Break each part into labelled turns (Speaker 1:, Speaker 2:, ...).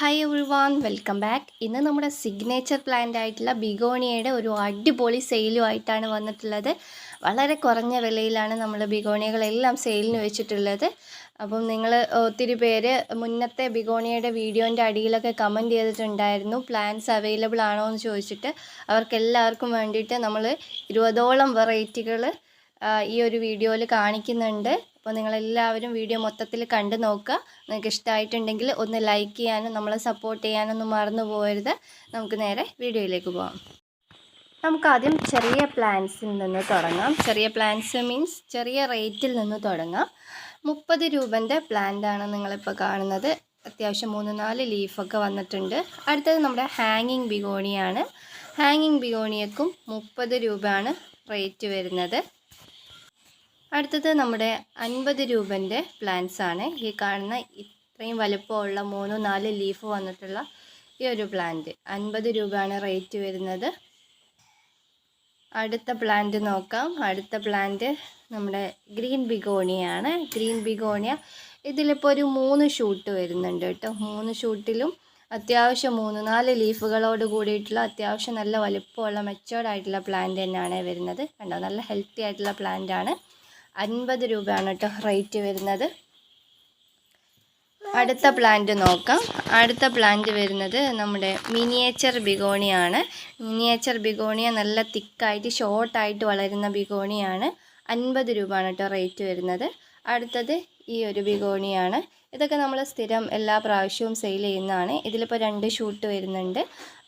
Speaker 1: Hi everyone welcome back ഇന്ന് നമ്മുടെ signature plant ആയിട്ടുള്ള ബിഗോണിയയുടെ ഒരു അടിപൊളി സെയിലുമായിട്ടാണ് വന്നിട്ടുള്ളത്. വളരെ കുറഞ്ഞ വിലയിലാണ് നമ്മൾ ബിഗോണിയകളെല്ലാം സെയിലിന് വെച്ചിട്ടുള്ളത്. അപ്പം നിങ്ങൾ ഒത്തിരി പേര് മുന്നത്തെ ബിഗോണിയയുടെ വീഡിയോന്റെ അടിയിലൊക്കെ കമന്റ് ചെയ്തിട്ടുണ്ടായിരുന്നു. പ്ലാന്റ്സ് അവൈലബിൾ ആണോ എന്ന് ചോദിച്ചിട്ട് അവർക്കെല്ലാവർക്കും വേണ്ടിയിട്ട് നമ്മൾ ഇരുപതോളം വെറൈറ്റികൾ ഈ ഒരു വീഡിയോയിൽ കാണിക്കുന്നുണ്ട്. അപ്പോൾ നിങ്ങളെല്ലാവരും വീഡിയോ മൊത്തത്തിൽ കണ്ടു നോക്കുക. നിങ്ങൾക്ക് ഇഷ്ടമായിട്ടുണ്ടെങ്കിൽ ഒന്ന് ലൈക്ക് ചെയ്യാനും നമ്മളെ സപ്പോർട്ട് ചെയ്യാനൊന്നും മറന്നു പോകരുത്. നമുക്ക് നേരെ വീഡിയോയിലേക്ക് പോകാം നമുക്ക് ആദ്യം ചെറിയ പ്ലാൻസിൽ നിന്ന് തുടങ്ങാം. ചെറിയ പ്ലാൻസ് മീൻസ് ചെറിയ റേറ്റിൽ നിന്ന് തുടങ്ങാം. മുപ്പത് രൂപന്റെ പ്ലാന്റാണ് നിങ്ങളിപ്പോൾ കാണുന്നത്. അത്യാവശ്യം മൂന്ന് നാല് ലീഫൊക്കെ വന്നിട്ടുണ്ട്. അടുത്തത് നമ്മുടെ ഹാങ്ങിങ് ബിഗോണിയാണ് ഹാങ്ങിങ് ബിഗോണിയക്കും മുപ്പത് രൂപയാണ് റേറ്റ് വരുന്നത്. അടുത്തത് നമ്മുടെ അൻപത് രൂപന്റെ പ്ലാന്റ്സ് ആണ് ഈ കാണുന്ന ഇത്രയും വലുപ്പമുള്ള മൂന്നോ നാല് ലീഫ് വന്നിട്ടുള്ള ഈ ഒരു പ്ലാന്റ്. അൻപത് രൂപയാണ് റേറ്റ് വരുന്നത്. അടുത്ത പ്ലാന്റ് നോക്കാം. അടുത്ത പ്ലാന്റ് നമ്മുടെ ഗ്രീൻ ബിഗോണിയാണ്. ഗ്രീൻ ബിഗോണിയ ഇതിലിപ്പോൾ ഒരു മൂന്ന് ഷൂട്ട് വരുന്നുണ്ട് കേട്ടോ. മൂന്ന് ഷൂട്ടിലും അത്യാവശ്യം മൂന്ന് നാല് ലീഫുകളോട് കൂടിയിട്ടുള്ള അത്യാവശ്യം നല്ല വലുപ്പമുള്ള മെച്ചോർഡായിട്ടുള്ള പ്ലാന്റ് തന്നെയാണ് വരുന്നത്. കണ്ടോ? നല്ല ഹെൽത്തി ആയിട്ടുള്ള പ്ലാന്റ് ആണ്. അൻപത് രൂപയാണ് കേട്ടോ റേറ്റ് വരുന്നത്. അടുത്ത പ്ലാന്റ് നോക്കാം. അടുത്ത പ്ലാന്റ് വരുന്നത് നമ്മുടെ മിനിയേച്ചർ ബിഗോണിയാണ്. മിനിയേച്ചർ ബിഗോണിയ നല്ല തിക്കായിട്ട് ഷോർട്ടായിട്ട് വളരുന്ന ബിഗോണിയാണ്. അൻപത് രൂപയാണ് കേട്ടോ റേറ്റ് വരുന്നത്. അടുത്തത് ഈ ഒരു ബിഗോണിയാണ്. ഇതൊക്കെ നമ്മൾ സ്ഥിരം എല്ലാ പ്രാവശ്യവും സെയിൽ ചെയ്യുന്നതാണ്. ഇതിലിപ്പോൾ രണ്ട് ഷൂട്ട് വരുന്നുണ്ട്.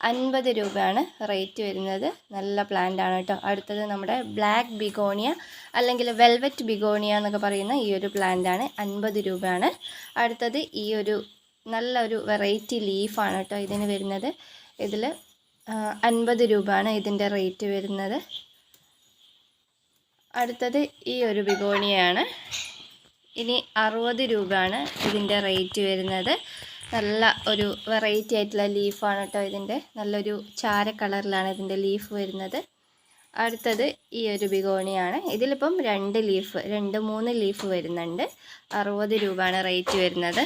Speaker 1: അൻപത് രൂപയാണ് റേറ്റ് വരുന്നത്. നല്ല പ്ലാന്റ് ആണ് കേട്ടോ. അടുത്തത് നമ്മുടെ ബ്ലാക്ക് ബിഗോണിയ അല്ലെങ്കിൽ വെൽവെറ്റ് ബിഗോണിയ എന്നൊക്കെ പറയുന്ന ഈ ഒരു പ്ലാന്റ് ആണ്. അൻപത് രൂപയാണ്. അടുത്തത് ഈ ഒരു നല്ലൊരു വെറൈറ്റി ലീഫാണ് കേട്ടോ ഇതിന് വരുന്നത്. ഇതിൽ അൻപത് രൂപയാണ് ഇതിന്റെ റേറ്റ് വരുന്നത്. അടുത്തത് ഈ ഒരു ബിഗോണിയാണ് ഇനി അറുപത് രൂപയാണ് ഇതിന്റെ റേറ്റ് വരുന്നത്. നല്ല ഒരു വെറൈറ്റി ആയിട്ടുള്ള ലീഫാണ് കേട്ടോ ഇതിന്റെ. നല്ലൊരു ചാര കളറിലാണ് ഇതിന്റെ ലീഫ് വരുന്നത്. അടുത്തത് ഈ ഒരു ബിഗോണിയാണ്. ഇതിലിപ്പം രണ്ട് ലീഫ് രണ്ട് മൂന്ന് ലീഫ് വരുന്നുണ്ട്. അറുപത് രൂപയാണ് റേറ്റ് വരുന്നത്.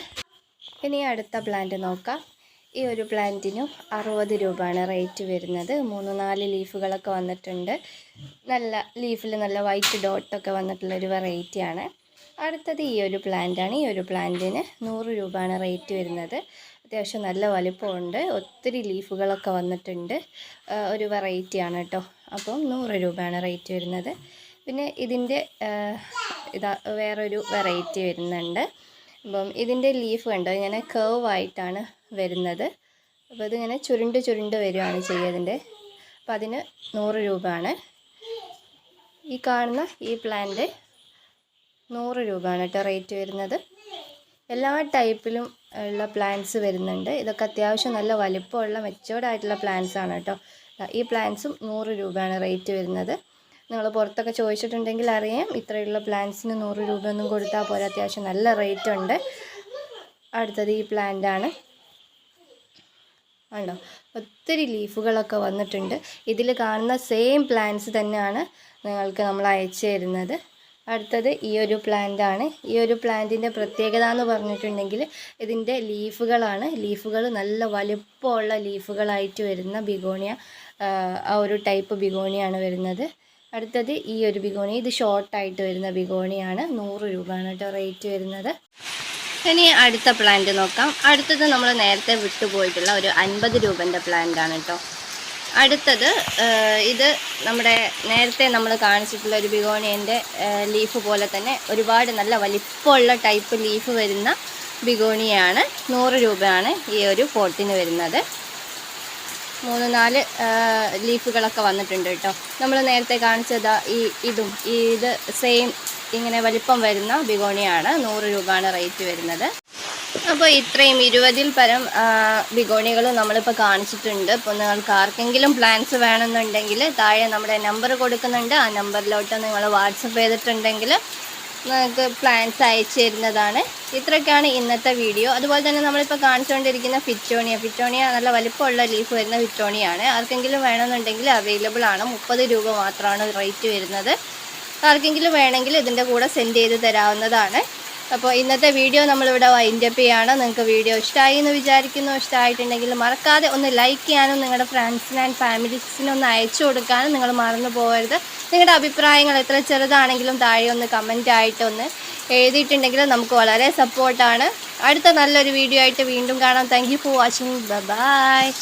Speaker 1: ഇനി അടുത്ത പ്ലാന്റ് നോക്കാം. ഈ ഒരു പ്ലാന്റിനും അറുപത് രൂപയാണ് റേറ്റ് വരുന്നത്. മൂന്ന് നാല് ലീഫുകളൊക്കെ വന്നിട്ടുണ്ട്. നല്ല ലീഫിൽ നല്ല വൈറ്റ് ഡോട്ടൊക്കെ വന്നിട്ടുള്ളൊരു വെറൈറ്റിയാണ് അടുത്തത് ഈ ഒരു പ്ലാന്റാണ് ഈ ഒരു പ്ലാന്റിന് നൂറ് രൂപയാണ് റേറ്റ് വരുന്നത്. അത്യാവശ്യം നല്ല വലിപ്പമുണ്ട്. ഒത്തിരി ലീഫുകളൊക്കെ വന്നിട്ടുണ്ട്. ഒരു വെറൈറ്റിയാണ് കേട്ടോ അപ്പം നൂറ് രൂപയാണ് റേറ്റ് വരുന്നത്. പിന്നെ ഇതിന്റെ ഇതാ വേറൊരു വെറൈറ്റി വരുന്നുണ്ട്. അപ്പം ഇതിന്റെ ലീഫ് കണ്ടോ? ഇങ്ങനെ കേവ് ആയിട്ടാണ് വരുന്നത്. അപ്പോൾ ഇതിങ്ങനെ ചുരുണ്ട് ചുരുണ്ട് വരികയാണ് ചെയ്യുന്നതിന്റെ അപ്പം അതിന് നൂറ് രൂപയാണ്. ഈ കാണുന്ന ഈ പ്ലാന്റ് നൂറ് രൂപയാണ് കേട്ടോ റേറ്റ് വരുന്നത്. എല്ലാ ടൈപ്പിലും ഉള്ള പ്ലാന്റ്സ് വരുന്നുണ്ട്. ഇതൊക്കെ അത്യാവശ്യം നല്ല വലിപ്പമുള്ള മെച്ചോർഡ് ആയിട്ടുള്ള പ്ലാന്റ്സ് ആണ് കേട്ടോ. ഈ പ്ലാന്റ്സും നൂറ് രൂപയാണ് റേറ്റ് വരുന്നത്. നിങ്ങൾ പുറത്തൊക്കെ ചോദിച്ചിട്ടുണ്ടെങ്കിൽ അറിയാം. ഇത്രയുള്ള പ്ലാന്റ്സിന് നൂറ് രൂപയൊന്നും കൊടുത്താൽ പോലെ അത്യാവശ്യം നല്ല റേറ്റ് ഉണ്ട്. അടുത്തത് ഈ പ്ലാന്റ് ആണ്. ഉണ്ടോ ഒത്തിരി ലീഫുകളൊക്കെ വന്നിട്ടുണ്ട്. ഇതിൽ കാണുന്ന സെയിം പ്ലാന്റ്സ് തന്നെയാണ് നിങ്ങൾക്ക് നമ്മൾ അയച്ചു തരുന്നത്. അടുത്തത് ഈ ഒരു പ്ലാന്റ് ആണ്. ഈ ഒരു പ്ലാന്റിന്റെ പ്രത്യേകത എന്ന് പറഞ്ഞിട്ടുണ്ടെങ്കിൽ ഇതിന്റെ ലീഫുകളാണ് ലീഫുകൾ നല്ല വലുപ്പമുള്ള ലീഫുകളായിട്ട് വരുന്ന ബിഗോണിയ ആ ഒരു ടൈപ്പ് ബിഗോണിയാണ് വരുന്നത്. അടുത്തത് ഈ ഒരു ബിഗോണി ഇത് ഷോർട്ടായിട്ട് വരുന്ന ബിഗോണിയാണ് നൂറ് രൂപയാണ് കേട്ടോ റേറ്റ് വരുന്നത്. ഇനി അടുത്ത പ്ലാന്റ് നോക്കാം. അടുത്തത് നമ്മൾ നേരത്തെ വിട്ടുപോയിട്ടുള്ള ഒരു അൻപത് രൂപന്റെ പ്ലാന്റ് ആണ് കേട്ടോ. അടുത്തത് ഇത് നമ്മുടെ നേരത്തെ നമ്മൾ കാണിച്ചിട്ടുള്ള ഒരു ബിഗോണിയന്റെ ലീഫ് പോലെ തന്നെ ഒരുപാട് നല്ല വലിപ്പമുള്ള ടൈപ്പ് ലീഫ് വരുന്ന ബിഗോണിയാണ്. നൂറ് രൂപയാണ് ഈ ഒരു പോട്ടിന് വരുന്നത്. മൂന്ന് നാല് ലീഫുകളൊക്കെ വന്നിട്ടുണ്ട് കേട്ടോ. നമ്മൾ നേരത്തെ കാണിച്ചത് ഈ ഇതും. ഈ ഇത് സെയിം ഇങ്ങനെ വലിപ്പം വരുന്ന ബിഗോണിയാണ്. നൂറ് രൂപയാണ് റേറ്റ് വരുന്നത്. അപ്പോൾ ഇത്രയും ഇരുപതിൽ പരം ബിഗോണികൾ നമ്മളിപ്പോൾ കാണിച്ചിട്ടുണ്ട്. അപ്പോൾ നിങ്ങൾക്ക് ആർക്കെങ്കിലും പ്ലാൻസ് വേണമെന്നുണ്ടെങ്കിൽ താഴെ നമ്മുടെ നമ്പർ കൊടുക്കുന്നുണ്ട്. ആ നമ്പറിലോട്ട് നിങ്ങൾ വാട്സപ്പ് ചെയ്തിട്ടുണ്ടെങ്കിൽ നിങ്ങൾക്ക് പ്ലാൻസ് അയച്ചു തരുന്നതാണ്. ഇത്രയൊക്കെയാണ് ഇന്നത്തെ വീഡിയോ അതുപോലെ തന്നെ നമ്മളിപ്പോൾ കാണിച്ചുകൊണ്ടിരിക്കുന്ന ഫിറ്റോണിയ ഫിറ്റോണിയ നല്ല വലിപ്പമുള്ള ലീഫ് വരുന്ന ഫിറ്റോണിയാണ് ആർക്കെങ്കിലും വേണമെന്നുണ്ടെങ്കിൽ അവൈലബിൾ ആണ്. മുപ്പത് രൂപ മാത്രമാണ് റേറ്റ് വരുന്നത്. ആർക്കെങ്കിലും വേണമെങ്കിൽ ഇതിന്റെ കൂടെ സെൻഡ് ചെയ്ത് തരാവുന്നതാണ്. അപ്പോൾ ഇന്നത്തെ വീഡിയോ നമ്മളിവിടെ വൈൻഡപ്പ് ചെയ്യാണ്. നിങ്ങൾക്ക് വീഡിയോ ഇഷ്ടമായി എന്ന് വിചാരിക്കുന്നു. ഇഷ്ടമായിട്ടുണ്ടെങ്കിൽ മറക്കാതെ ഒന്ന് ലൈക്ക് ചെയ്യാനും നിങ്ങളുടെ ഫ്രണ്ട്സിന് ആൻഡ് ഫാമിലീസിനും ഒന്ന് അയച്ചു കൊടുക്കാനും നിങ്ങൾ മറന്നു പോകരുത്. നിങ്ങളുടെ അഭിപ്രായങ്ങൾ എത്ര ചെറുതാണെങ്കിലും താഴെ ഒന്ന് കമന്റ് ആയിട്ട് ഒന്ന് എഴുതിയിട്ടുണ്ടെങ്കിൽ നമുക്ക് വളരെ സപ്പോർട്ടാണ് അടുത്ത നല്ലൊരു വീഡിയോ ആയിട്ട് വീണ്ടും കാണാം. Thank for watching bye